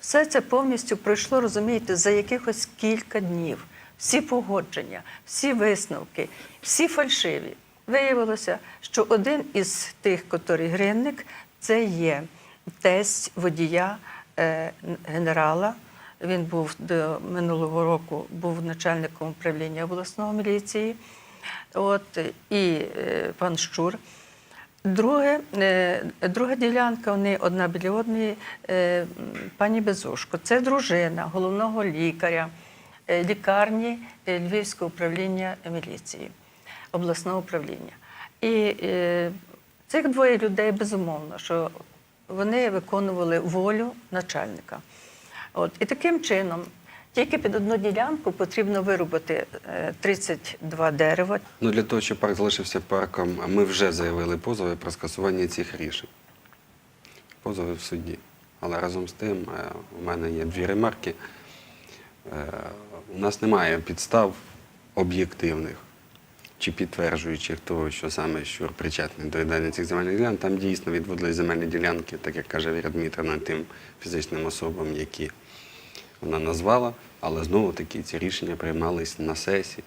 Все це повністю пройшло, розумієте, за якихось кілька днів. Всі погодження, всі висновки, всі фальшиві. Виявилося, що один із тих, котрий гринник, це є тесть водія е, генерала. Він був до минулого року був начальником управління обласної міліції. От, і е, пан Щур. Друге, е, друга ділянка, вони одна біля одної, е, пані Безушко. Це дружина головного лікаря е, лікарні Львівського управління міліції, обласного управління. І цих двоє людей безумовно, що вони виконували волю начальника. От, і таким чином, тільки під одну ділянку потрібно вирубати е, 32 дерева. Ну, для того, щоб парк залишився парком, ми вже заявили позови про скасування цих рішень. Позови в суді. Але разом з тим, е, у мене є дві ремарки. Е, У нас немає підстав об'єктивних чи підтверджуючих того, що саме Щур причетний до віддання цих земельних ділянок. Там дійсно відводили земельні ділянки, так як каже Віра Дмитрівна, тим фізичним особам, які вона назвала. Але знову таки ці рішення приймались на сесії.